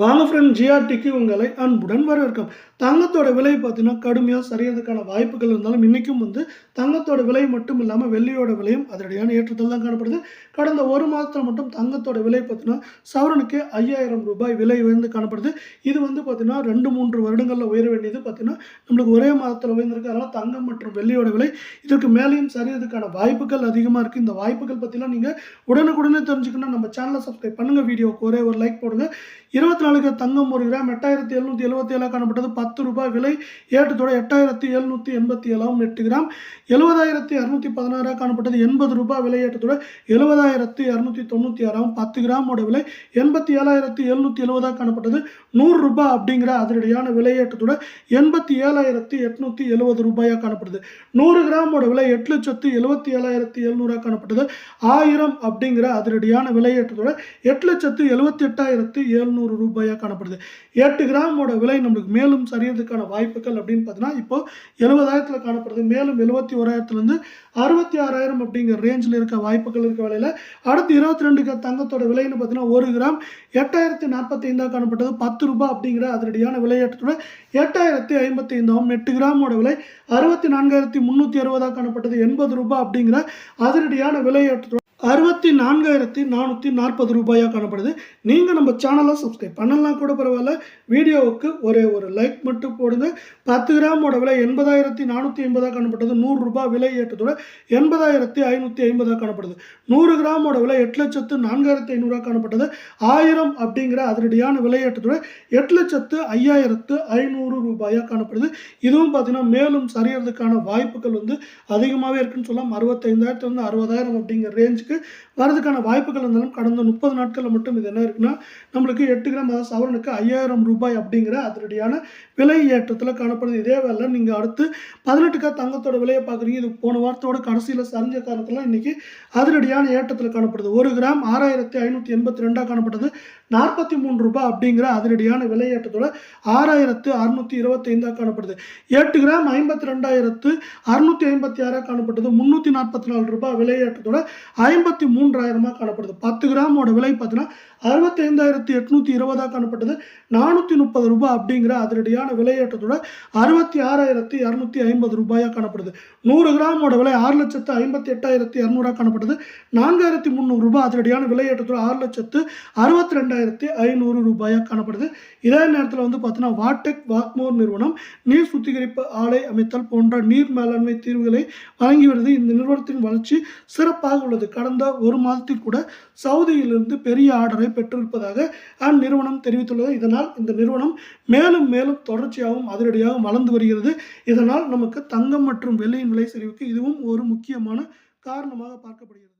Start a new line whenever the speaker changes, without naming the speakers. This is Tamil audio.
வாங்க ஃப்ரெண்ட் ஜிஆர்டிக்கு உங்களை அன்புடன் வரவேற்கும் தங்கத்தோட விலை பார்த்தீங்கன்னா கடுமையாக சரியறதுக்கான வாய்ப்புகள் இருந்தாலும் இன்றைக்கும் வந்து தங்கத்தோட விலை மட்டும் இல்லாமல் வெள்ளியோட விலையும் அதனடியான ஏற்றத்தில் தான் காணப்படுது. கடந்த ஒரு மாதத்தில் மட்டும் தங்கத்தோட விலை பார்த்தீங்கன்னா சவரனுக்கு ஐயாயிரம் ரூபாய் விலை உயர்ந்து காணப்படுது. இது வந்து பார்த்திங்கன்னா ரெண்டு மூன்று வருடங்களில் உயர வேண்டியது பார்த்தீங்கன்னா நம்மளுக்கு ஒரே மாதத்தில் உயர்ந்திருக்கு. அதனால் தங்கம் மற்றும் வெள்ளியோட விலை இதற்கு மேலேயும் சரியறதுக்கான வாய்ப்புகள் அதிகமாக இருக்குது இந்த வாய்ப்புகள் பற்றிலாம் நீங்கள் உடனுக்குடனே தெரிஞ்சுக்கணும் நம்ம சேனலை சப்ஸ்கிரைப் பண்ணுங்கள் வீடியோவுக்கு ஒரே ஒரு லைக் போடுங்க. இருபத்தி நாலு கிராம் தங்கம் ஒரு கிராம் எட்டாயிரத்தி எழுநூற்றி எழுபத்தி ஏழாக காணப்பட்டது. பத்து ரூபாய் விலை. ஏற்றத்தோட எட்டாயிரத்தி எழுநூற்றி எண்பத்தி ஏழாவும் எட்டு கிராம். எழுபதாயிரத்தி இரநூத்தி பதினாறாக காணப்பட்டது. எண்பது ரூபாய் விலை. ஏற்றத்தோட எழுபதாயிரத்தி இரநூத்தி தொண்ணூற்றி ஆறாம் பத்து கிராமோட விலை. எண்பத்தி ஏழாயிரத்தி எழுநூற்றி எழுபதாக காணப்பட்டது. நூறு ரூபாய் அப்படிங்கிற அதிரடியான விலையேற்றத்தோட எண்பத்தி ஏழாயிரத்தி எட்நூற்றி எழுபது ரூபாயாக காணப்படுது. நூறு கிராமோட விலை எட்டு லட்சத்து எழுபத்தி ஏழாயிரத்தி எழுநூறாக காணப்பட்டது. ஆயிரம் அப்படிங்கிற அதிரடியான விலையேற்றத்தோட எட்டு லட்சத்து எழுபத்தி எட்டாயிரத்தி எழுநூறு இரநூறு ரூபாயாக காணப்படுது. எட்டு கிராமோட விலை நம்மளுக்கு மேலும் சரியறதுக்கான வாய்ப்புகள் அப்படின்னு பார்த்தீங்கன்னா இப்போ எழுபதாயிரத்தில் காணப்படுது. மேலும் எழுபத்தி ஓராயிரத்துலேருந்து அறுபத்தி ஆறாயிரம் அப்படிங்கிற ரேஞ்சில் இருக்க வாய்ப்புகள் இருக்க விலையில் அடுத்து இருபத்தி ரெண்டு தங்கத்தோட விலைன்னு பார்த்தீங்கன்னா ஒரு கிராம் எட்டாயிரத்தி நாற்பத்தி ஐந்தாக காணப்பட்டது. பத்து ரூபாய் அப்படிங்கிற அதிரடியான விலையேற்றத்தோட எட்டாயிரத்தி ஐம்பத்தி ஐந்தாவும் எட்டு கிராமோட விலை அறுபத்தி நான்காயிரத்தி முந்நூற்றி அறுபதாக காணப்பட்டது. எண்பது ரூபாய் அப்படிங்கிற அதிரடியான விலையேற்றத்தோட அறுபத்தி நான்காயிரத்தி நானூற்றி நாற்பது ரூபாயாக காணப்படுது. நீங்கள் நம்ம சேனலை சப்ஸ்கிரைப் பண்ணலாம் கூட பரவாயில்ல. வீடியோவுக்கு ஒரே ஒரு லைக் மட்டும் போடுங்க. பத்து கிராமோட விலை எண்பதாயிரத்தி நானூற்றி ஐம்பதாக காணப்பட்டது. நூறுரூபா விலை ஏற்றத்தோட எண்பதாயிரத்தி ஐநூற்றி ஐம்பதாக காணப்படுது. நூறு கிராமோட விலை எட்டு லட்சத்து நான்காயிரத்தி ஐநூறாக காணப்பட்டது. ஆயிரம் அப்படிங்கிற அதிரடியான விலையேற்றத்தோட எட்டு லட்சத்து ஐயாயிரத்து ஐநூறு ரூபாயாக காணப்படுது. இதுவும் பார்த்தீங்கன்னா மேலும் சரியறதுக்கான வாய்ப்புகள் வந்து அதிகமாகவே இருக்குன்னு சொல்லலாம். அறுபத்தைந்தாயிரத்துலேருந்து அறுபதாயிரம் அப்படிங்கிற ரேஞ்சுக்கு வரதுக்கான வாய்ப்புகள் இருந்தாலும் கடந்த முப்பது நாட்களில் மட்டும் இது என்ன இருக்குன்னா நம்மளுக்கு எட்டு கிராம் அதாவது சவரனுக்கு ஐயாயிரம் ரூபாய் அப்படிங்கிற அதிரடியான விலை ஏற்றத்தில் காணப்படுது. இதே வேலை நீங்கள் அடுத்து பதினெட்டுக்கா தங்கத்தோட விலையை பார்க்குறீங்க. இது போன வாரத்தோட கடைசியில் சரிஞ்ச காரணத்தில் இன்றைக்கி அதிரடியான ஏற்றத்தில் காணப்படுது. ஒரு கிராம் ஆறாயிரத்தி ஐநூற்றி எண்பத்தி ரெண்டாக காணப்பட்டது. நாற்பத்தி மூணு ரூபாய் அப்படிங்கிற அதிரடியான விலையேற்றத்தோட ஆறாயிரத்து அறுநூற்றி இருபத்தைந்தாக காணப்படுது. எட்டு கிராம் ஐம்பத்தி ரெண்டாயிரத்து அறுநூற்றி ஐம்பத்தி ஆறாக காணப்பட்டது. முந்நூற்றி நாற்பத்தி நாலு ரூபாய் விலையேற்றத்தோட ஐம்பது ஐம்பத்தி மூன்றாயிரமாக காணப்படுது. பத்து கிராமோட விலை பார்த்தீங்கன்னா அறுபத்தைந்தாயிரத்தி எட்நூற்றி இருபதாக காணப்பட்டது. நானூற்றி முப்பது ரூபாய் அப்படிங்கிற அதிரடியான விலையேற்றத்தோட அறுபத்தி ஆறாயிரத்தி இரநூத்தி ஐம்பது ரூபாயாக காணப்படுது. நூறு கிராமோட விலை ஆறு லட்சத்து ஐம்பத்தி எட்டாயிரத்தி இரநூறாக காணப்பட்டது நான்காயிரத்தி முந்நூறு ரூபாய் அதிரடியான விலையேற்றத்தோட ஆறு லட்சத்து அறுபத்தி ரெண்டாயிரத்தி ஐநூறு ரூபாயாக காணப்படுது. இதே நேரத்தில் வந்து பார்த்தீங்கன்னா வாட்டெக் வாக்மோர் நிறுவனம் நீர் சுத்திகரிப்பு ஆலை அமைத்தல் போன்ற நீர் மேலாண்மை தீர்வுகளை வழங்கி வருது. இந்த நிறுவனத்தின் வளர்ச்சி சிறப்பாக உள்ளது. கடந்த கடந்த ஒரு மாதத்தில் கூட சவுதியிலிருந்து பெரிய ஆர்டரை பெற்றிருப்பதாக அந்நிறுவனம் தெரிவித்துள்ளது. இதனால் இந்த நிறுவனம் மேலும் மேலும் தொடர்ச்சியாகவும் அதிரடியாகவும் வளர்ந்து வருகிறது. இதனால் நமக்கு தங்கம் மற்றும் வெள்ளியின் விலை சரிவுக்கு இதுவும் ஒரு முக்கியமான காரணமாக பார்க்கப்படுகிறது.